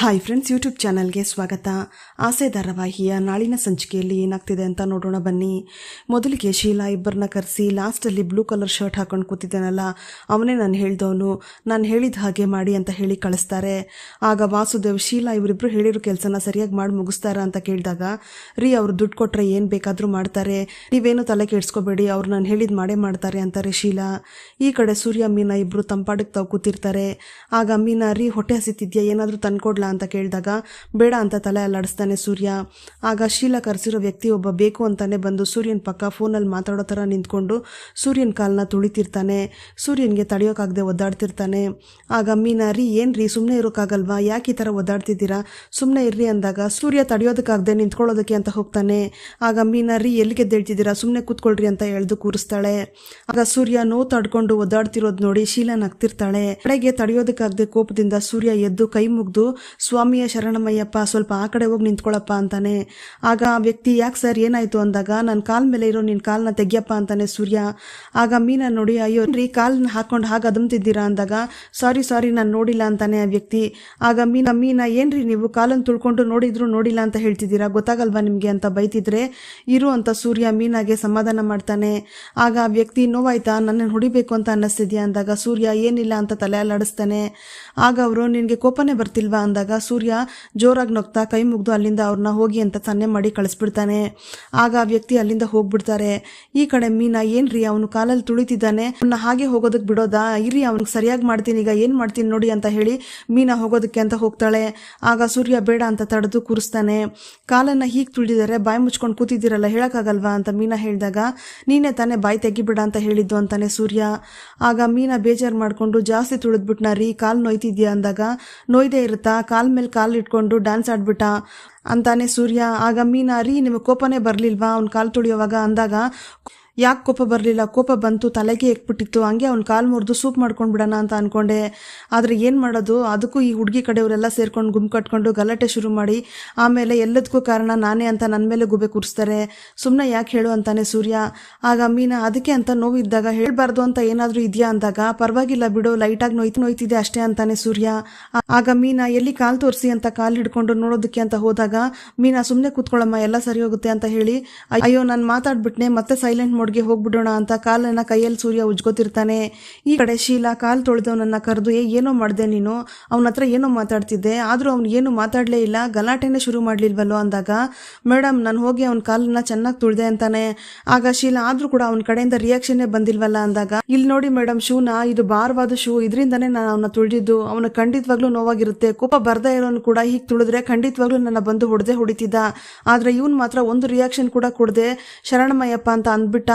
Hi friends YouTube ಚಾನಲ್ಗೆ ಸ್ವಾಗತ. ಆಸೆ ಧಾರಾವಾಹಿಯ ನಾಳಿನ ಸಂಚಿಕೆಯಲ್ಲಿ ಏನಾಗ್ತಿದೆ ಅಂತ ನೋಡೋಣ ಬನ್ನಿ. ಮೊದಲಿಗೆ ಶೀಲಾ ಇಬ್ಬರನ್ನ ಕರೆಸಿ ಲಾಸ್ಟಲ್ಲಿ ಬ್ಲೂ ಕಲರ್ ಶರ್ಟ್ ಹಾಕೊಂಡು ಕೂತಿದ್ದಾನಲ್ಲ, ಅವನೇ ನಾನು ಹೇಳ್ದವನು. ನಾನು ಹೇಳಿದ ಹಾಗೆ ಮಾಡಿ ಅಂತ ಹೇಳಿ ಕಳಿಸ್ತಾರೆ. ಆಗ ವಾಸುದೇವ್, ಶೀಲಾ ಇವರಿಬ್ಬರು ಹೇಳಿರೋ ಕೆಲಸನ ಸರಿಯಾಗಿ ಮಾಡಿ ಮುಗಿಸ್ತಾರ ಅಂತ ಕೇಳಿದಾಗ, ರೀ, ಅವ್ರು ದುಡ್ಡು ಕೊಟ್ಟರೆ ಏನು ಬೇಕಾದರೂ ಮಾಡ್ತಾರೆ. ನೀವೇನು ತಲೆ ಕೆಡಿಸ್ಕೋಬೇಡಿ, ಅವ್ರು ನಾನು ಹೇಳಿದ ಮಾಡೇ ಮಾಡ್ತಾರೆ ಅಂತಾರೆ ಶೀಲಾ. ಈ ಕಡೆ ಸೂರ್ಯ, ಮೀನಾ ಇಬ್ಬರು ತಂಪಾಡಕ್ಕೆ ತಾವು ಕೂತಿರ್ತಾರೆ. ಆಗ ಮೀನಾ, ರೀ, ಹೊಟ್ಟೆ ಹಸಿತಿದ್ಯಾ? ಏನಾದರೂ ತಂದ್ಕೊಡ್ಲಾ? ಅಂತ ಕೇಳಿದಾಗ, ಬೇಡ ಅಂತ ತಲೆ ಅಲ್ಲಾಡಿಸ್ತಾನೆ ಸೂರ್ಯ. ಆಗ ಶೀಲಾ ಕರೆಸಿರೋ ವ್ಯಕ್ತಿ ಒಬ್ಬ ಬೇಕು ಅಂತಾನೆ ಬಂದು ಸೂರ್ಯನ ಪಕ್ಕ ಫೋನಲ್ಲಿ ಮಾತಾಡೋ ಥರ ನಿಂತ್ಕೊಂಡು ಸೂರ್ಯನ ಕಾಲನ್ನ ತುಳಿತಿರ್ತಾನೆ. ಸೂರ್ಯನಿಗೆ ತಡೆಯೋಕ್ಕಾಗದೆ ಒದ್ದಾಡ್ತಿರ್ತಾನೆ. ಆಗ ಮೀನಾ, ರೀ, ಏನು ರೀ? ಸುಮ್ಮನೆ ಇರೋಕ್ಕಾಗಲ್ವಾ ಯಾಕೆ ಈ ಥರ ಒದ್ದಾಡ್ತಿದ್ದೀರಾ? ಸುಮ್ಮನೆ ಇರ್ರಿ ಅಂದಾಗ ಸೂರ್ಯ ತಡೆಯೋದಕ್ಕಾಗದೆ ನಿಂತ್ಕೊಳ್ಳೋದಕ್ಕೆ ಅಂತ ಹೋಗ್ತಾನೆ. ಆಗ ಮೀನಾ, ರೀ, ಎಲ್ಲಿಗೆ ದೇಳ್ತಿದ್ದೀರಾ ಸುಮ್ಮನೆ ಕೂತ್ಕೊಳ್ರಿ ಅಂತ ಎಳೆದು ಕೂರಿಸ್ತಾಳೆ. ಆಗ ಸೂರ್ಯ ನೋವು ತಡ್ಕೊಂಡು ಒದ್ದಾಡ್ತಿರೋದು ನೋಡಿ ಶೀಲಾ ನಗ್ತಿರ್ತಾಳೆ. ಕಡೆಗೆ ತಡೆಯೋದಕ್ಕಾಗದೆ ಕೋಪದಿಂದ ಸೂರ್ಯ ಎದ್ದು ಕೈ ಮುಗ್ದು ಸ್ವಾಮಿಯ ಶರಣಮಯ್ಯಪ್ಪ, ಸ್ವಲ್ಪ ಆ ಕಡೆ ಹೋಗಿ ನಿಂತ್ಕೊಳ್ಳಪ್ಪ ಅಂತಾನೆ. ಆಗ ಆ ವ್ಯಕ್ತಿ, ಯಾಕೆ ಸರ್, ಏನಾಯ್ತು? ಅಂದಾಗ ನನ್ನ ಕಾಲ್ ಮೇಲೆ ಇರೋ ನಿನ್ನ ಕಾಲ್ನ ತೆಗ್ಯಪ್ಪ ಅಂತಾನೆ ಸೂರ್ಯ. ಆಗ ಮೀನಾ ನೋಡಿ, ಅಯ್ಯೋ, ರೀ ಕಾಲನ್ನ ಹಾಕೊಂಡು ಹಾಗೆ ಅದಮ್ತಿದ್ದೀರಾ? ಅಂದಾಗ, ಸಾರಿ ಸಾರಿ, ನಾನು ನೋಡಿಲ್ಲ ಅಂತಾನೆ ಆ ವ್ಯಕ್ತಿ. ಆಗ ಮೀನಾ ಮೀನಾ, ಏನ್ರಿ ನೀವು? ಕಾಲನ್ನು ತುಳ್ಕೊಂಡು ನೋಡಿದ್ರು ನೋಡಿಲ್ಲ ಅಂತ ಹೇಳ್ತಿದ್ದೀರಾ? ಗೊತ್ತಾಗಲ್ವಾ ನಿಮಗೆ? ಅಂತ ಬೈತಿದ್ರೆ, ಇರು ಅಂತ ಸೂರ್ಯ ಮೀನಾಗೆ ಸಮಾಧಾನ ಮಾಡ್ತಾನೆ. ಆಗ ಆ ವ್ಯಕ್ತಿ, ನೋವಾಯ್ತಾ? ನನ್ನನ್ನು ಹೊಡಿಬೇಕು ಅಂತ ಅನ್ನಿಸ್ತಿದ್ಯಾ? ಅಂದಾಗ, ಸೂರ್ಯ, ಏನಿಲ್ಲ ಅಂತ ತಲೆ ಅಲ್ಲಾಡಿಸ್ತಾನೆ. ಆಗ ಅವರು, ನಿನಗೆ ಕೋಪನೇ ಬರ್ತಿಲ್ವಾ? ಅಂದಾಗ ಸೂರ್ಯ ಜೋರಾಗಿ ನಗ್ತಾ ಕೈ ಮುಗ್ದು ಅಲ್ಲಿಂದ ಅವ್ರನ್ನ ಹೋಗಿ ಅಂತ ಸನ್ನೆ ಮಾಡಿ ಕಳಿಸ್ಬಿಡ್ತಾನೆ. ಆಗ ಆ ವ್ಯಕ್ತಿ ಅಲ್ಲಿಂದ ಹೋಗ್ಬಿಡ್ತಾರೆ. ಈ ಕಡೆ ಮೀನಾ ಏನ್ರಿ ಅವನು ಕಾಲಲ್ಲಿ ತುಳಿತಿದ್ದಾನೆ? ಅವನ್ನ ಹಾಗೆ ಹೋಗೋದಕ್ಕೆ ಬಿಡೋದಾ? ಇರಿ ಅವ್ನಿಗೆ ಸರಿಯಾಗಿ ಮಾಡ್ತೀನಿ, ಈಗ ಏನು ಮಾಡ್ತೀನಿ ನೋಡಿ ಅಂತ ಹೇಳಿ ಮೀನಾ ಹೋಗೋದಕ್ಕೆ ಅಂತ ಹೋಗ್ತಾಳೆ. ಆಗ ಸೂರ್ಯ ಬೇಡ ಅಂತ ತಡೆದು ಕೂರಿಸ್ತಾನೆ. ಕಾಲನ್ನ ಹೀಗೆ ತುಳಿದಿದ್ದಾರೆ, ಬಾಯಿ ಮುಚ್ಕೊಂಡು ಕೂತಿದ್ದೀರಲ್ಲ, ಹೇಳೋಕ್ಕಾಗಲ್ವಾ ಅಂತ ಮೀನಾ ಹೇಳಿದಾಗ, ನೀನೇ ತಾನೇ ಬಾಯಿ ತೆಗಿಬೇಡ ಅಂತ ಹೇಳಿದ್ದು ಅಂತಾನೆ ಸೂರ್ಯ. ಆಗ ಮೀನಾ ಬೇಜಾರು ಮಾಡಿಕೊಂಡು ಜಾಸ್ತಿ ತುಳಿದ್ಬಿಟ್ನ ರೀ, ಕಾಲು ನೋಯ್ತಿದ್ಯಾ ಅಂದಾಗ, ನೋಯ್ದೇ ಇರುತ್ತಾ? ಕಾಲ್ ಮೇಲೆ ಕಾಲು ಇಟ್ಕೊಂಡು ಡ್ಯಾನ್ಸ್ ಆಡ್ಬಿಟ್ಟ ಅಂತಾನೆ ಸೂರ್ಯ. ಆಗ ಮೀನಾ ರೀ ನಿಮಗೆ ಕೋಪನೇ ಬರಲಿಲ್ವಾ? ಅವ್ನ ಕಾಲು ತುಳಿಯೋವಾಗ ಅಂದಾಗ ಯಾಕೆ ಕೋಪ ಬರಲಿಲ್ಲ? ಕೋಪ ಬಂತು, ತಲೆಗೆ ಎಕ್ಬಿಟ್ಟಿತ್ತು ಹಂಗೆ ಅವ್ನು ಕಾಲು ಮುರಿದು ಸೂಪ್ ಮಾಡ್ಕೊಂಡು ಬಿಡೋಣ ಅಂತ ಅಂದ್ಕೊಂಡೆ ಆದರೆ ಏನು ಮಾಡೋದು? ಅದಕ್ಕೂ ಈ ಹುಡುಗಿ ಕಡೆಯವರೆಲ್ಲ ಸೇರ್ಕೊಂಡು ಗುಂಪು ಕಟ್ಕೊಂಡು ಗಲಾಟೆ ಶುರು ಮಾಡಿ, ಆಮೇಲೆ ಎಲ್ಲದಕ್ಕೂ ಕಾರಣ ನಾನೇ ಅಂತ ನನ್ನ ಮೇಲೆ ಗುಬೆ ಕೂರಿಸ್ತಾರೆ. ಸುಮ್ಮನೆ ಯಾಕೆ ಹೇಳು ಅಂತಾನೆ ಸೂರ್ಯ. ಆಗ ಮೀನಾ, ಅದಕ್ಕೆ ಅಂತ ನೋವಿದ್ದಾಗ ಹೇಳ್ಬಾರ್ದು ಅಂತ ಏನಾದರೂ ಇದೆಯಾ ಅಂದಾಗ? ಪರವಾಗಿಲ್ಲ ಬಿಡು, ಲೈಟಾಗಿ ನೋಯ್ತು ನೋಯ್ತಿದೆ ಅಷ್ಟೇ ಅಂತಾನೆ ಸೂರ್ಯ. ಆಗ ಮೀನಾ, ಎಲ್ಲಿ ಕಾಲು ತೋರಿಸಿ ಅಂತ ಕಾಲು ಹಿಡ್ಕೊಂಡು ನೋಡೋದಕ್ಕೆ ಅಂತ ಹೋದಾಗ, ಮೀನಾ ಸುಮ್ಮನೆ ಕೂತ್ಕೊಳ್ಳಮ್ಮ ಎಲ್ಲ ಸರಿ ಹೋಗುತ್ತೆ ಅಂತ ಹೇಳಿ, ಅಯ್ಯೋ, ನಾನು ಮಾತಾಡ್ಬಿಟ್ನೆ ಮತ್ತೆ ಸೈಲೆಂಟ್ ಮೋಡ್ಗೆ ಹೋಗ್ಬಿಡೋಣ ಅಂತ ಕಾಲನ್ನ ಕೈಯಲ್ಲಿ ಸೂರ್ಯ ಉಜ್ಕೋತಿರ್ತಾನೆ ಈ ಕಡೆ ಶೀಲಾ ಕಾಲು ತೊಳೆದವನನ್ನ ಕರೆದು, ಏ, ಏನೋ ಮಾಡಿದೆ ನೀನು? ಅವನ ಹತ್ರ ಏನೋ ಮಾತಾಡ್ತಿದ್ದೆ? ಆದರೂ ಅವ್ನು ಏನು ಮಾತಾಡಲೇ ಇಲ್ಲ, ಗಲಾಟೆನೇ ಶುರು ಮಾಡಲಿಲ್ವಲ್ಲೋ? ಅಂದಾಗ ಮೇಡಮ್ ನಾನು ಹೋಗಿ ಅವ್ನ ಕಾಲನ್ನ ಚೆನ್ನಾಗಿ ತುಳಿದೆ ಅಂತಾನೆ. ಆಗ ಶೀಲಾ, ಆದರೂ ಕೂಡ ಅವನ ಕಡೆಯಿಂದ ರಿಯಾಕ್ಷನ್ನೇ ಬಂದಿಲ್ವಲ್ಲ? ಅಂದಾಗ ಇಲ್ಲಿ ನೋಡಿ ಮೇಡಮ್ ಶೂನ, ಇದು ಭಾರವಾದ ಶೂ. ಇದರಿಂದನೇ ನಾನು ಅವನ ತುಳಿದಿದ್ದು. ಅವನ ಖಂಡಿತವಾಗ್ಲೂ ನೋವಾಗಿರುತ್ತೆ. ಕೋಪ ಬರ್ದೇ ಇರೋನು ಕೂಡ ಹೀಗೆ ತುಳಿದ್ರೆ ಖಂಡಿತವಾಗ್ಲೂ ನನ್ನ ಬಂದು ಹೊಡೆದೇ ಹೊಡಿತಿದ್ದ. ಆದರೆ ಇವನು ಮಾತ್ರ ಒಂದು ರಿಯಾಕ್ಷನ್ ಕೂಡ ಕೊಡದೆ, ಶರಣಮಯ್ಯಪ್ಪ ಅಂತ ಅಂದ್ಬಿಟ್ಟ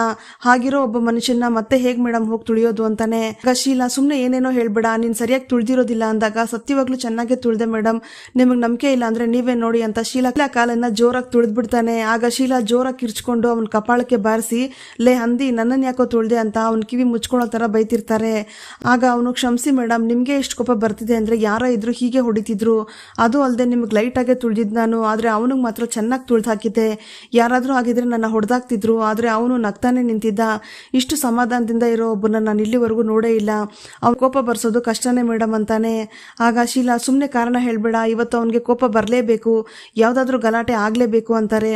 ಹಾಗಿರೋ ಒಬ್ಬ ಮನುಷ್ಯನ ಮತ್ತೆ ಹೇಗ್ ಮೇಡಮ್ ಹೋಗಿ ತುಳಿಯೋದು ಅಂತಾನೆ. ಶೀಲಾ ಸುಮ್ಮನೆ ಏನೇನೋ ಹೇಳ್ಬೇಡ, ನೀನ್ ಸರಿಯಾಗಿ ತುಳಿದಿರೋದಿಲ್ಲ ಅಂದಾಗ ಸತ್ಯವಾಗ್ಲೂ ಚೆನ್ನಾಗಿ ತುಳಿದೆ ಮೇಡಮ್ ನಿಮಗೆ ನಂಬಿಕೆ ಇಲ್ಲ ಅಂದ್ರೆ ನೀವೇ ನೋಡಿ ಅಂತ ಶೀಲಾ ಕಾಲನ್ನ ಜೋರಾಗಿ ತುಳಿದ್ಬಿಡ್ತಾನೆ. ಆಗ ಶೀಲಾ ಜೋರಾಗಿ ಕಿರ್ಚ್ಕೊಂಡು ಅವನ ಕಪಾಳಕ್ಕೆ ಬಾರಿಸಿ, ಲೇ ಹಂದಿ ನನ್ನನ್ನು ಯಾಕೋ ತುಳಿದೆ ಅಂತ ಅವ್ನ ಕಿವಿ ಮುಚ್ಕೊಳ್ಳೋ ಥರ ಬೈತಿರ್ತಾರೆ. ಆಗ ಅವನು ಕ್ಷಮಿಸಿ ಮೇಡಮ್ ನಿಮಗೆ ಎಷ್ಟು ಕೋಪ ಬರ್ತಿದೆ ಅಂದರೆ ಯಾರೋ ಇದ್ರು ಹೀಗೆ ಹೊಡಿತಿದ್ರು. ಅದು ಅಲ್ಲದೆ ನಿಮಗೆ ಲೈಟಾಗೆ ತುಳಿದಿದ್ದು ನಾನು, ಆದರೆ ಅವನಿಗೆ ಮಾತ್ರ ಚೆನ್ನಾಗಿ ತುಳಿದು ಹಾಕಿದ್ದೆ. ಯಾರಾದರೂ ಆಗಿದ್ರೆ ನನ್ನ ಹೊಡೆದಾಕ್ತಿದ್ರು ಆದರೆ ಅವನು ನಗ್ತಾನೆ ನಿಂತಿದ್ದ. ಇಷ್ಟು ಸಮಾಧಾನದಿಂದ ಇರೋ ಒಬ್ಬನ ನಾನು ಇಲ್ಲಿವರೆಗೂ ನೋಡೇ ಇಲ್ಲ. ಅವ್ರ ಕೋಪ ಬರ್ಸೋದು ಕಷ್ಟನೇ ಮೇಡಮ್ ಅಂತಾನೆ. ಆಗ ಶೀಲಾ ಸುಮ್ಮನೆ ಕಾರಣ ಹೇಳಬೇಡ, ಇವತ್ತು ಅವನಿಗೆ ಕೋಪ ಬರಲೇಬೇಕು, ಯಾವುದಾದ್ರೂ ಗಲಾಟೆ ಆಗಲೇಬೇಕು ಅಂತಾರೆ.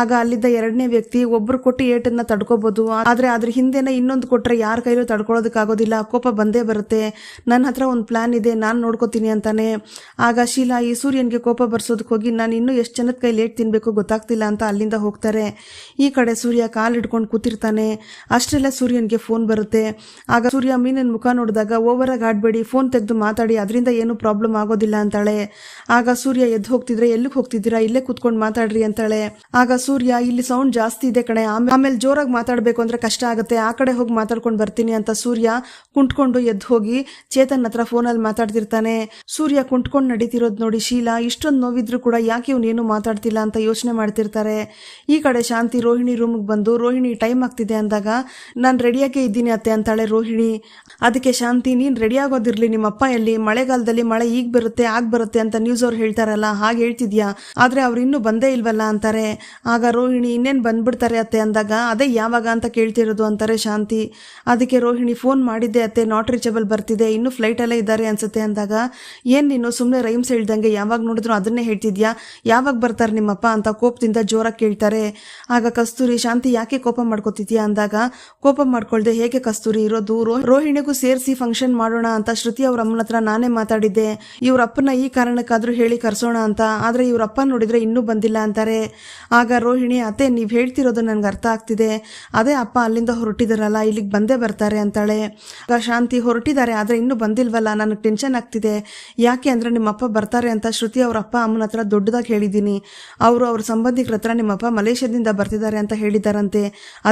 ಆಗ ಅಲ್ಲಿದ್ದ ಎರಡನೇ ವ್ಯಕ್ತಿ ಒಬ್ಬರು ಕೊಟ್ಟು ಏಟನ್ನ ತಡ್ಕೋಬೋದು. ಆದರೆ ಅದ್ರ ಹಿಂದೆನೇ ಇನ್ನೊಂದು ಕೊಟ್ಟರೆ ಯಾರ ಕೈಲೂ ತಡ್ಕೊಳ್ಳೋದಕ್ಕಾಗೋದಿಲ್ಲ ಕೋಪ ಬಂದೇ ಬರುತ್ತೆ. ನನ್ನ ಹತ್ರ ಒಂದು ಪ್ಲಾನ್ ಇದೆ, ನಾನು ನೋಡ್ಕೋತೀನಿ ಅಂತಾನೆ. ಆಗ ಶೀಲಾ, ಈ ಸೂರ್ಯನಿಗೆ ಕೋಪ ಬರ್ಸೋದಕ್ಕೆ ಹೋಗಿ ನಾನು ಇನ್ನೂ ಎಷ್ಟು ಜನದ ಕೈ ಲೇಟ್ ತಿನ್ಬೇಕು ಗೊತ್ತಾಗ್ತಿಲ್ಲ ಅಂತ ಅಲ್ಲಿಂದ ಹೋಗ್ತಾರೆ. ಈ ಕಡೆ ಸೂರ್ಯ ಕಾಲು ಹಿಡ್ಕೊಂಡು ಕೂತಿರ್ತಾನೆ. ಅಷ್ಟೆಲ್ಲ ಸೂರ್ಯನಿಗೆ ಫೋನ್ ಬರುತ್ತೆ. ಆಗ ಸೂರ್ಯ ಮೀನಿನ ಮುಖ ನೋಡಿದಾಗ, ಓವರ್ ಆಗಿ ಆಡಬೇಡಿ ಫೋನ್ ತೆಗೆದು ಮಾತಾಡಿ, ಅದರಿಂದ ಏನು ಪ್ರಾಬ್ಲಮ್ ಆಗೋದಿಲ್ಲ ಅಂತಾಳೆ. ಆಗ ಸೂರ್ಯ ಎದ್ದು ಹೋಗ್ತಿದ್ರೆ, ಎಲ್ಲಿಗೆ ಹೋಗ್ತಿದ್ದೀರಾ? ಇಲ್ಲೇ ಕೂತ್ಕೊಂಡು ಮಾತಾಡ್ರಿ ಅಂತಾಳೆ. ಆಗ ಸೂರ್ಯ, ಇಲ್ಲಿ ಸೌಂಡ್ ಜಾಸ್ತಿ ಇದೆ ಕಣೆ ಆಮೇಲೆ ಜೋರಾಗಿ ಮಾತಾಡಬೇಕು ಅಂದ್ರೆ ಕಷ್ಟ ಆಗುತ್ತೆ, ಆ ಕಡೆ ಹೋಗಿ ಮಾತಾಡ್ಕೊಂಡು ಬರ್ತೀನಿ ಅಂತ ಸೂರ್ಯ ಕುಂಟ್ಕೊಂಡು ಎದ್ದು ಹೋಗಿ ಚೇತನ್ ಹತ್ರ ಫೋನಲ್ಲಿ ಮಾತಾಡ್ತಿರ್ತಾನೆ. ಸೂರ್ಯ ಕುಂಟ್ಕೊಂಡು ನಡೀತಿರೋದು ನೋಡಿ ಶೀಲಾ, ಇಷ್ಟೊಂದು ನೋವಿದ್ರು ಕೂಡ ಯಾಕೆ ಇವನೇನು ಮಾತಾಡ್ತಿಲ್ಲ ಅಂತ ಯೋಚನೆ ಮಾಡ್ತಿರ್ತಾರೆ. ಈ ಕಡೆ ಶಾಂತಿ, ರೋಹಿಣಿ ರೂಮ್ಗೆ ಬಂದು, ರೋಹಿಣಿ ಟೈಮ್ ಟೈಮ್ ಆಗ್ತಿದೆ ಅಂದಾಗ, ನಾನು ರೆಡಿಯಾಗೇ ಇದ್ದೀನಿ ಅತ್ತೆ ಅಂತಾಳೆ ರೋಹಿಣಿ. ಅದಕ್ಕೆ ಶಾಂತಿ, ನೀನು ರೆಡಿ ಆಗೋದಿರ್ಲಿ ನಿಮ್ಮಪ್ಪ ಎಲ್ಲಿ? ಮಳೆಗಾಲದಲ್ಲಿ ಮಳೆ ಈಗ ಬರುತ್ತೆ, ಆಗ ಬರುತ್ತೆ ಅಂತ ನ್ಯೂಸ್ ಅವ್ರು ಹೇಳ್ತಾರಲ್ಲ, ಹಾಗೆ ಹೇಳ್ತಿದ್ಯಾ? ಆದರೆ ಅವ್ರು ಇನ್ನೂ ಬಂದೇ ಇಲ್ವಲ್ಲ ಅಂತಾರೆ. ಆಗ ರೋಹಿಣಿ ಇನ್ನೇನು ಬಂದ್ಬಿಡ್ತಾರೆ ಅತ್ತೆ ಅಂದಾಗ, ಅದೇ ಯಾವಾಗ ಅಂತ ಕೇಳ್ತಿರೋದು ಅಂತಾರೆ ಶಾಂತಿ. ಅದಕ್ಕೆ ರೋಹಿಣಿ ಫೋನ್ ಮಾಡಿದ್ದೆ ಅತ್ತೆ ನಾಟ್ ರೀಚಬಲ್ ಬರ್ತಿದೆ, ಇನ್ನೂ ಫ್ಲೈಟಲ್ಲೇ ಇದ್ದಾರೆ ಅನ್ಸುತ್ತೆ ಅಂದಾಗ, ಏನು ನೀನು ಸುಮ್ಮನೆ ರೈಮ್ಸ್ ಹೇಳ್ದಂಗೆ ಯಾವಾಗ ನೋಡಿದ್ರು ಅದನ್ನೇ ಹೇಳ್ತಿದ್ಯಾ? ಯಾವಾಗ ಬರ್ತಾರೆ ನಿಮ್ಮಪ್ಪ ಅಂತ ಕೋಪದಿಂದ ಜೋರಾಗಿ ಕೇಳ್ತಾರೆ. ಆಗ ಕಸ್ತೂರಿ, ಶಾಂತಿ ಯಾಕೆ ಕೋಪ ಮಾಡ್ಕೋತಿದ್ಯಾ ಅಂದಾಗ ಕೋಪ ಮಾಡ್ಕೊಳ್ದೆ ಹೇಗೆ ಕಸ್ತೂರಿ ಇರೋದು ರೋಹಿಣಿಗೂ ಸೇರಿಸಿ ಫಂಕ್ಷನ್ ಮಾಡೋಣ ಅಂತ ಶ್ರುತಿ ಅವ್ರ ಅಮ್ಮನ ಹತ್ರ ನಾನೇ ಮಾತಾಡಿದ್ದೆ. ಇವ್ರ ಅಪ್ಪನ ಈ ಕಾರಣಕ್ಕಾದ್ರೂ ಹೇಳಿ ಕರ್ಸೋಣ ಅಂತ. ಆದ್ರೆ ಇವ್ರ ಅಪ್ಪ ನೋಡಿದ್ರೆ ಇನ್ನೂ ಬಂದಿಲ್ಲ ಅಂತಾರೆ. ಆಗ ರೋಹಿಣಿ, ಅತ್ತೆ, ನೀವು ಹೇಳ್ತಿರೋದು ನನಗೆ ಅರ್ಥ ಆಗ್ತಿದೆ. ಅದೇ ಅಪ್ಪ ಅಲ್ಲಿಂದ ಹೊರಟಿದಾರಲ್ಲ, ಇಲ್ಲಿಗೆ ಬಂದೇ ಬರ್ತಾರೆ ಅಂತಾಳೆ. ಆಗ ಶಾಂತಿ ಹೊರಟಿದ್ದಾರೆ, ಆದ್ರೆ ಇನ್ನೂ ಬಂದಿಲ್ವಲ್ಲ, ನನಗೆ ಟೆನ್ಷನ್ ಆಗ್ತಿದೆ. ಯಾಕೆ ಅಂದರೆ ನಿಮ್ಮಪ್ಪ ಬರ್ತಾರೆ ಅಂತ ಶ್ರುತಿ ಅವ್ರ ಅಪ್ಪ ಅಮ್ಮನ ಹತ್ರ ದೊಡ್ಡದಾಗಿ ಹೇಳಿದ್ದೀನಿ. ಅವರು ಅವ್ರ ಸಂಬಂಧಿಕರ ಹತ್ರ ನಿಮ್ಮಪ್ಪ ಮಲೇಷ್ಯಾದಿಂದ ಬರ್ತಿದ್ದಾರೆ ಅಂತ ಹೇಳಿದಾರಂತೆ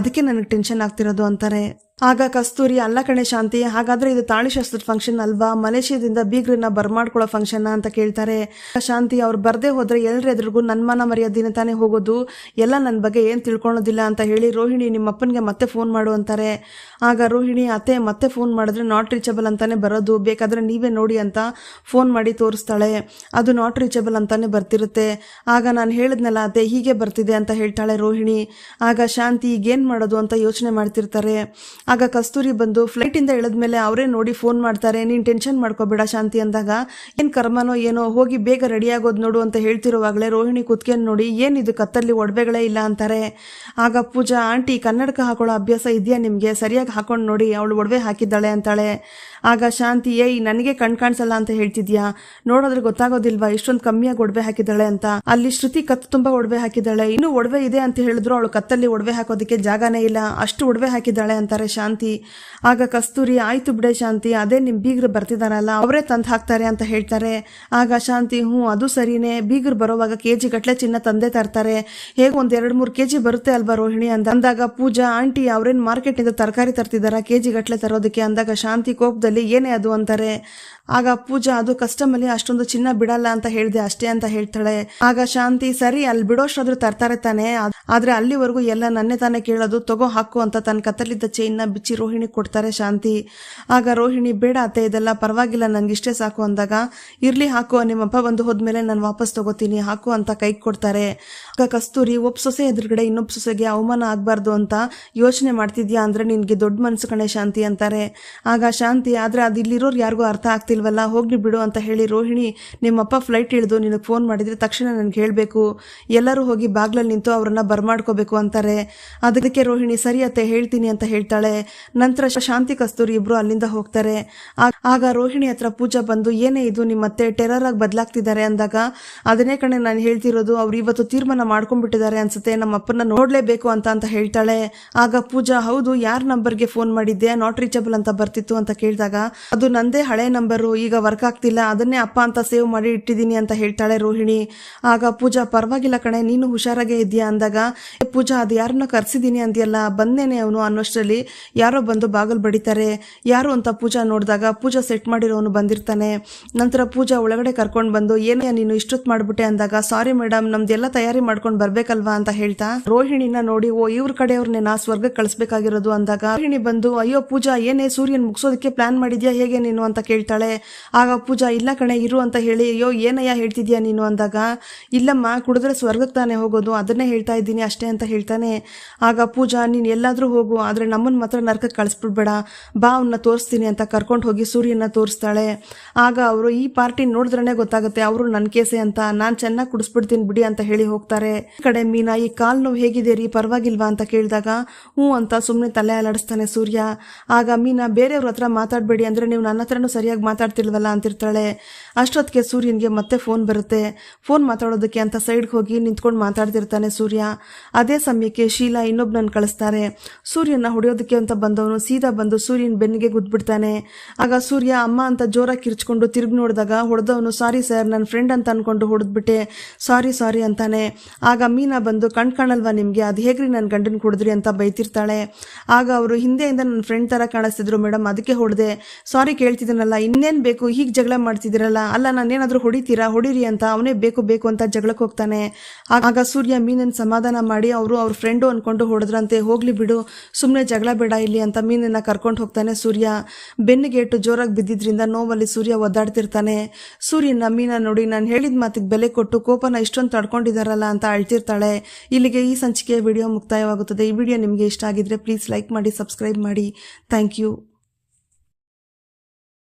ಅದಕ್ಕೆ ನನಗೆ ಟೆನ್ಷನ್ ಆಗ್ತಿರೋದು ಅಂತಾರೆ. ಆಗ ಕಸ್ತೂರಿ, ಅಲ್ಲ ಕಣೆ ಶಾಂತಿ, ಹಾಗಾದ್ರೆ ಇದು ತಾಳಿಶಾಸ್ತ್ರದ ಫಂಕ್ಷನ್ ಅಲ್ವಾ? ಮಲೇಷಿಯಾದಿಂದ ಬೀಗ್ರನ್ನ ಬರ್ಮಾಡ್ಕೊಳ್ಳೋ ಫಂಕ್ಷನ್ ಅಂತ ಕೇಳ್ತಾರೆ. ಶಾಂತಿ, ಅವ್ರು ಬರ್ದೇ ಹೋದ್ರೆ ಎಲ್ಲರ ಎದುರಿಗೂ ನನ್ನ ಮನ ಮರ್ಯಾದಿನ ತಾನೇ ಹೋಗೋದು. ಎಲ್ಲ ನನ್ನ ಬಗ್ಗೆ ಏನು ತಿಳ್ಕೊಳ್ಳೋದಿಲ್ಲ ಅಂತ ಹೇಳಿ ರೋಹಿಣಿ ನಿಮ್ಮ ಅಪ್ಪನಿಗೆ ಮತ್ತೆ ಫೋನ್ ಮಾಡು ಅಂತಾರೆ. ಆಗ ರೋಹಿಣಿ, ಅತ್ತೆ, ಮತ್ತೆ ಫೋನ್ ಮಾಡಿದ್ರೆ ನಾಟ್ ರೀಚಬಲ್ ಅಂತಾನೆ ಬರೋದು. ಬೇಕಾದ್ರೆ ನೀವೇ ನೋಡಿ ಅಂತ ಫೋನ್ ಮಾಡಿ ತೋರಿಸ್ತಾಳೆ. ಅದು ನಾಟ್ ರೀಚಬಲ್ ಅಂತಾನೆ ಬರ್ತಿರುತ್ತೆ. ಆಗ ನಾನು ಹೇಳಿದ್ನಲ್ಲ, ಅತ್ತೆ, ಹೀಗೆ ಬರ್ತಿದೆ ಅಂತ ಹೇಳ್ತಾಳೆ ರೋಹಿಣಿ. ಆಗ ಶಾಂತಿ, ಈಗೇನು ಮಾಡೋದು? ಅಂತ ಯೋಚನೆ ಮಾಡ್ತಿರ್ತಾರೆ. ಆಗ ಕಸ್ತೂರಿ ಬಂದು ಫ್ಲೈಟಿಂದ ಇಳಿದ್ಮೇಲೆ ಅವರೇ ನೋಡಿ ಫೋನ್ ಮಾಡ್ತಾರೆ, ನೀನು ಟೆನ್ಷನ್ ಮಾಡ್ಕೋಬೇಡ ಶಾಂತಿ ಅಂದಾಗ, ಏನು ಕರ್ಮನೋ ಏನೋ, ಹೋಗಿ ಬೇಗ ರೆಡಿ ಆಗೋದು ನೋಡು ಅಂತ ಹೇಳ್ತಿರುವಾಗಲೇ ರೋಹಿಣಿ ಕುತ್ಕೊಂಡು ನೋಡಿ ಏನಿದು ಕತ್ತಲ್ಲಿ ಒಡವೆಗಳೇ ಇಲ್ಲ ಅಂತಾರೆ. ಆಗ ಪೂಜಾ, ಆಂಟಿ, ಕನ್ನಡಕ ಹಾಕೊಳ್ಳೋ ಅಭ್ಯಾಸ ಇದೆಯಾ ನಿಮಗೆ? ಸರಿಯಾಗಿ ಹಾಕೊಂಡು ನೋಡಿ, ಅವಳು ಒಡವೆ ಹಾಕಿದ್ದಾಳೆ ಅಂತಾಳೆ. ಆಗ ಶಾಂತಿ, ಏಯ್, ನನಗೆ ಕಣ್ ಕಾಣಿಸಲ್ಲ ಅಂತ ಹೇಳ್ತಿದ್ಯಾ? ನೋಡೋದ್ರೆ ಗೊತ್ತಾಗೋದಿಲ್ವಾ, ಇಷ್ಟೊಂದು ಕಮ್ಮಿಯಾಗಿ ಒಡವೆ ಹಾಕಿದ್ದಾಳೆ ಅಂತ. ಅಲ್ಲಿ ಶ್ರುತಿ ಕತ್ತು ತುಂಬಾ ಒಡವೆ ಹಾಕಿದ್ದಾಳೆ. ಇನ್ನೂ ಒಡವೆ ಇದೆ ಅಂತ ಹೇಳಿದ್ರು, ಅವಳು ಕತ್ತಲ್ಲಿ ಒಡವೆ ಹಾಕೋದಕ್ಕೆ ಜಾಗನೇ ಇಲ್ಲ, ಅಷ್ಟು ಒಡವೆ ಹಾಕಿದ್ದಾಳೆ ಅಂತಾರೆ ಶಾಂತಿ. ಆಗ ಕಸ್ತೂರಿ, ಆಯ್ತು ಬಿಡೆ ಶಾಂತಿ, ಅದೇ ನಿಮ್ ಬೀಗರು ಬರ್ತಿದಾರಲ್ಲ, ಅವರೇ ತಂದು ಹಾಕ್ತಾರೆ ಅಂತ ಹೇಳ್ತಾರೆ. ಆಗ ಶಾಂತಿ, ಹ್ಞೂ, ಅದು ಸರಿನೇ, ಬೀಗರು ಬರೋವಾಗ ಕೆ ಜಿ ಗಟ್ಲೆ ಚಿನ್ನ ತಂದೆ ತರ್ತಾರೆ. ಹೇಗೆ ಒಂದ್ ಎರಡು ಮೂರು ಕೆ ಜಿ ಬರುತ್ತೆ ಅಲ್ವಾ ರೋಹಿಣಿ? ಅಂತ ಅಂದಾಗ ಪೂಜಾ, ಆಂಟಿ, ಅವ್ರೇನ್ ಮಾರ್ಕೆಟಿಂದ ತರಕಾರಿ ತರ್ತಿದಾರ ಕೆ ಜಿ ಗಟ್ಲೆ ತರೋದಕ್ಕೆ? ಅಂದಾಗ ಶಾಂತಿ ಕೋಪದಲ್ಲಿ, ಏನೇ ಅದು ಅಂತಾರೆ. ಆಗ ಪೂಜಾ, ಅದು ಕಸ್ಟಮಲ್ಲಿ ಅಷ್ಟೊಂದು ಚಿನ್ನ ಬಿಡಲ್ಲ ಅಂತ ಹೇಳಿದೆ, ಅಷ್ಟೇ ಅಂತ ಹೇಳ್ತಾಳೆ. ಆಗ ಶಾಂತಿ, ಸರಿ, ಅಲ್ಲಿ ಬಿಡೋಷ್ಟಾದ್ರೂ ತರ್ತಾರೆ ತಾನೆ. ಆದ್ರೆ ಅಲ್ಲಿವರೆಗೂ ಎಲ್ಲ ನನ್ನೇ ತಾನೇ ಕೇಳೋದು, ತಗೋ ಹಾಕು ಅಂತ ತನ್ನ ಕತ್ತಲಿದ್ದ ಚೈನ್ನ ಬಿಚ್ಚಿ ರೋಹಿಣಿ ಕೊಡ್ತಾರೆ ಶಾಂತಿ. ಆಗ ರೋಹಿಣಿ, ಬೇಡ ಅತ್ತೆ, ಇದೆಲ್ಲ ಪರವಾಗಿಲ್ಲ, ನನ್ಗೆ ಇಷ್ಟೇ ಸಾಕು ಅಂದಾಗ, ಇರ್ಲಿ, ಹಾಕು ನಿಮ್ಮಪ್ಪ ಬಂದು ಹೋದ್ಮೇಲೆ ನಾನು ವಾಪಸ್ ತಗೋತೀನಿ, ಹಾಕು ಅಂತ ಕೈ ಕೊಡ್ತಾರೆ. ಆಗ ಕಸ್ತೂರಿ ಒಬ್ಬ ಸೊಸೆ ಎದುರುಗಡೆ ಇನ್ನೊಬ್ಬ ಸೊಸೆಗೆ ಅವಮಾನ ಆಗ್ಬಾರ್ದು ಅಂತ ಯೋಚನೆ ಮಾಡ್ತಿದ್ಯಾ? ಅಂದ್ರೆ ನಿನ್ಗೆ ದೊಡ್ಡ ಮನ್ಸು ಕಣೆ ಶಾಂತಿ ಅಂತಾರೆ. ಆಗ ಶಾಂತಿ, ಆದ್ರೆ ಅದು ಇಲ್ಲಿರೋರು ಯಾರಿಗೂ ಅರ್ಥ ಆಗ್ತಿಲ್ವಲ್ಲ ಹೋಗ್ಲಿ ಬಿಡು ಅಂತ ಹೇಳಿ ರೋಹಿಣಿ ನಿಮ್ಮಪ್ಪ ಫ್ಲೈಟ್ ಇಳಿದು ನಿನಗೆ ಫೋನ್ ಮಾಡಿದ್ರೆ ತಕ್ಷಣ ನನಗೆ ಹೇಳಬೇಕು. ಎಲ್ಲರೂ ಹೋಗಿ ಬಾಗ್ಲಲ್ಲಿ ನಿಂತು ಅವ್ರನ್ನ ಬರ್ಮಾಡ್ಕೋಬೇಕು ಅಂತಾರೆ. ಅದಕ್ಕೆ ರೋಹಿಣಿ, ಸರಿ ಅತ್ತೆ, ಹೇಳ್ತೀನಿ ಅಂತ ಹೇಳ್ತಾಳೆ. ನಂತರ ಶಾಂತಿ ಕಸ್ತೂರಿ ಇಬ್ರು ಅಲ್ಲಿಂದ ಹೋಗ್ತಾರೆ. ಆಗ ರೋಹಿಣಿ ಹತ್ರ ಪೂಜಾ ಬಂದು, ಏನೇ ಇದು, ನಿಮ್ಮತ್ತೆ ಟೆರರ್ ಆಗಿ ಬದಲಾಗ್ತಿದ್ದಾರೆ ಅಂದಾಗ, ಅದನ್ನೇ ಕಣೆ ನಾನು ಹೇಳ್ತಿರೋದು, ಅವ್ರು ಇವತ್ತು ತೀರ್ಮಾನ ಮಾಡ್ಕೊಂಡ್ಬಿಟ್ಟಿದ್ದಾರೆ ಅನ್ಸುತ್ತೆ ನಮ್ಮ ಅಪ್ಪನ ನೋಡ್ಲೇಬೇಕು ಅಂತ ಅಂತ ಹೇಳ್ತಾಳೆ. ಆಗ ಪೂಜಾ, ಹೌದು, ಯಾರ ನಂಬರ್ಗೆ ಫೋನ್ ಮಾಡಿದ್ದೆ ನಾಟ್ ರೀಚಬಲ್ ಅಂತ ಬರ್ತಿತ್ತು ಅಂತ ಕೇಳಿದಾಗ, ಅದು ನಂದೇ ಹಳೆ ನಂಬರು ಈಗ ವರ್ಕ್ ಆಗ್ತಿಲ್ಲ ಅದನ್ನೇ ಅಪ್ಪ ಅಂತ ಸೇವ್ ಮಾಡಿ ಇಟ್ಟಿದ್ದೀನಿ ಅಂತ ಹೇಳ್ತಾಳೆ ರೋಹಿಣಿ. ಆಗ ಪೂಜಾ ಪರವಾಗಿಲ್ಲ ಕಣೆ ನೀನು ಹುಷಾರಾಗೇ ಇದೆಯಾ ಅಂದಾಗ "ಏ, ಪೂಜಾ ಅದು ಯಾರನ್ನ ಕರ್ಸಿದ್ದೀನಿ ಅಂದ್ಯಲ್ಲ ಬಂದೇನೆ ಅವನು ಅನ್ನೋಷ್ಟರಲ್ಲಿ. ಯಾರೋ ಬಂದು ಬಾಗಲು ಬಡಿತಾರೆ. ಯಾರು ಅಂತ ಪೂಜಾ ನೋಡಿದಾಗ ಪೂಜಾ ಸೆಟ್ ಮಾಡಿರೋನು ಬಂದಿರ್ತಾನೆ. ನಂತರ ಪೂಜಾ ಒಳಗಡೆ ಕರ್ಕೊಂಡು ಬಂದು ಏನೇ ನೀನು ಇಷ್ಟೊತ್ತು ಮಾಡ್ಬಿಟ್ಟೆ ಅಂದಾಗ ಸಾರಿ ಮೇಡಮ್ ನಮ್ದೆಲ್ಲ ತಯಾರಿ ಮಾಡ್ಕೊಂಡು ಬರ್ಬೇಕಲ್ವಾ ಅಂತ ಹೇಳ್ತಾ ರೋಹಿಣಿನ ನೋಡಿ ಓ ಇವ್ರ ಕಡೆಯವ್ರನ್ನೇ ನಾ ಸ್ವರ್ಗಕ್ಕೆ ಕಳಿಸ್ಬೇಕಾಗಿರೋದು ಅಂದಾಗ ರೋಹಿಣಿ ಬಂದು ಅಯ್ಯೋ ಪೂಜಾ ಏನೇ ಸೂರ್ಯನ್ ಮುಗಿಸೋದಕ್ಕೆ ಪ್ಲಾನ್ ಮಾಡಿದ್ಯಾ ಹೇಗೆ ನೀನು? ಅಂತ ಕೇಳ್ತಾಳೆ. ಆಗ ಪೂಜಾ, ಇಲ್ಲ ಕಣೆ, ಇರು ಅಂತ ಹೇಳಿ, ಅಯ್ಯೋ, ಏನಯ್ಯ ಹೇಳ್ತಿದ್ಯಾ ನೀನು? ಅಂದಾಗ, ಇಲ್ಲಮ್ಮ ಕುಡಿದ್ರೆ ಸ್ವರ್ಗಕ್ಕೆ ತಾನೇ ಹೋಗೋದು, ಅದನ್ನೇ ಹೇಳ್ತಾ ಇದ್ದೀನಿ, ಅಷ್ಟೇ ಅಂತ ಹೇಳ್ತಾನೆ. ಆಗ ಪೂಜಾ, ನೀನು ಎಲ್ಲಾದರೂ ಹೋಗು, ಆದರೆ ನಮ್ಮನ್ನು ಮಾತ್ರ ನರ್ಕಕ್ಕೆ ಕಳಿಸ್ಬಿಡ್ಬೇಡ. ಬಾ ಅವನ್ನ ತೋರಿಸ್ತೀನಿ ಅಂತ ಕರ್ಕೊಂಡು ಹೋಗಿ ಸೂರ್ಯನ ತೋರಿಸ್ತಾಳೆ. ಆಗ ಅವರು ಈ ಪಾರ್ಟಿ ನೋಡಿದ್ರೇ ಗೊತ್ತಾಗುತ್ತೆ, ಅವರು ನನ್ನ ಕೇಸೆ ಅಂತ, ನಾನು ಚೆನ್ನಾಗಿ ಕುಡಿಸ್ಬಿಡ್ತೀನಿ ಬಿಡಿ ಅಂತ ಹೇಳಿ ಹೋಗ್ತಾರೆ. ಕಡೆ ಮೀನಾ, ಈ ಕಾಲ್ ನೋವು ಹೇಗಿದೆ ರೀ, ಪರವಾಗಿಲ್ವಾ? ಅಂತ ಕೇಳಿದಾಗ, ಹ್ಞೂ ಅಂತ ಸುಮ್ಮನೆ ತಲೆ ಅಲಾಡಿಸ್ತಾನೆ ಸೂರ್ಯ. ಆಗ ಮೀನಾ, ಬೇರೆಯವ್ರ ಹತ್ರ ಮಾತಾಡಬೇಡಿ, ಅಂದರೆ ನೀವು ನನ್ನ ಹತ್ರನೂ ಸರಿಯಾಗಿ ಮಾತಾಡ್ತಿಲ್ವಲ್ಲ ಅಂತಿರ್ತಾಳೆ. ಅಷ್ಟೊತ್ತಿಗೆ ಸೂರ್ಯನಿಗೆ ಮತ್ತೆ ಫೋನ್ ಬರುತ್ತೆ. ಫೋನ್ ಮಾತಾಡೋದಕ್ಕೆ ಅಂತ ಸೈಡ್ಗೆ ಹೋಗಿ ನಿಂತ್ಕೊಂಡು ಮಾತಾಡ್ತಿರ್ತಾನೆ ಸೂರ್ಯ. ಅದೇ ಸಮಯಕ್ಕೆ ಶೀಲಾ ಇನ್ನೊಬ್ಬನನ್ನು ಕಳಿಸ್ತಾರೆ. ಸೂರ್ಯನ ಹೊಡೆಯೋದಕ್ಕೆ ಅಂತ ಬಂದವನು ಸೀದಾ ಬಂದು ಸೂರ್ಯನ ಬೆನ್ನಿಗೆ ಗುದ್ಬಿಡ್ತಾನೆ. ಆಗ ಸೂರ್ಯ, ಅಮ್ಮ ಅಂತ ಜೋರಾಗಿ ಕಿರ್ಚ್ಕೊಂಡು ತಿರುಗಿ ನೋಡಿದಾಗ ಹೊಡೆದವನು, ಸಾರಿ ಸರ್ ನನ್ನ ಫ್ರೆಂಡ್ ಅಂತ ಅಂದ್ಕೊಂಡು ಹೊಡೆದ್ಬಿಟ್ಟೆ. ಸಾರಿ ಸಾರಿ ಅಂತಾನೆ. ಆಗ ಮೀನಾ ಬಂದು, ಕಣ್ ಕಾಣಲ್ವಾ ನಿಮಗೆ? ಅದು ಹೇಗ್ರಿ ನನ್ನ ಗಂಡನ ಕುಡಿದ್ರಿ ಅಂತ ಬೈತಿರ್ತಾಳೆ. ಆಗ ಅವರು ಹಿಂದೆಯಿಂದ ನನ್ನ ಫ್ರೆಂಡ್ ಥರ ಕಾಣಿಸ್ತಿದ್ರು ಮೇಡಮ್ ಅದಕ್ಕೆ ಹೊಡೆದೆ. ಸಾರಿ ಕೇಳ್ತಿದ್ದೀನಲ್ಲ ಇನ್ನೇನು ಏನು ಬೇಕು? ಹೀಗೆ ಜಗಳ ಮಾಡ್ತಿದ್ದೀರಲ್ಲ. ಅಲ್ಲ ನಾನು ಏನಾದರೂ ಹೊಡಿತೀರಾ? ಹೊಡೀರಿ ಅಂತ. ಅವನೇ ಬೇಕು ಬೇಕು ಅಂತ ಜಗಳಕ್ಕೆ ಹೋಗ್ತಾನೆ. ಆಗ ಸೂರ್ಯ ಮೀನನ್ನು ಸಮಾಧಾನ ಮಾಡಿ ಅವರು ಅವ್ರ ಫ್ರೆಂಡು ಅಂದ್ಕೊಂಡು ಹೊಡೆದ್ರಂತೆ. ಹೋಗ್ಲಿ ಬಿಡು. ಸುಮ್ಮನೆ ಜಗಳ ಬೇಡ ಇಲ್ಲಿ ಅಂತ ಮೀನನ್ನು ಕರ್ಕೊಂಡು ಹೋಗ್ತಾನೆ ಸೂರ್ಯ. ಬೆನ್ನಿಗೇಟು ಜೋರಾಗಿ ಬಿದ್ದಿದ್ರಿಂದ ನೋವಲ್ಲಿ ಸೂರ್ಯ ಒದ್ದಾಡ್ತಿರ್ತಾನೆ. ಸೂರ್ಯನ ಮೀನ ನೋಡಿ ನಾನು ಹೇಳಿದ ಮಾತಿಗೆ ಬೆಲೆ ಕೊಟ್ಟು ಕೋಪನ ಇಷ್ಟೊಂದು ತಡ್ಕೊಂಡಿದ್ದಾರಲ್ಲ ಅಂತ ಅಳ್ತಿರ್ತಾಳೆ. ಇಲ್ಲಿಗೆ ಈ ಸಂಚಿಕೆಯ ವಿಡಿಯೋ ಮುಕ್ತಾಯವಾಗುತ್ತದೆ. ಈ ವಿಡಿಯೋ ನಿಮಗೆ ಇಷ್ಟ ಆಗಿದ್ರೆ ಪ್ಲೀಸ್ ಲೈಕ್ ಮಾಡಿ, ಸಬ್ಸ್ಕ್ರೈಬ್ ಮಾಡಿ. Thank you.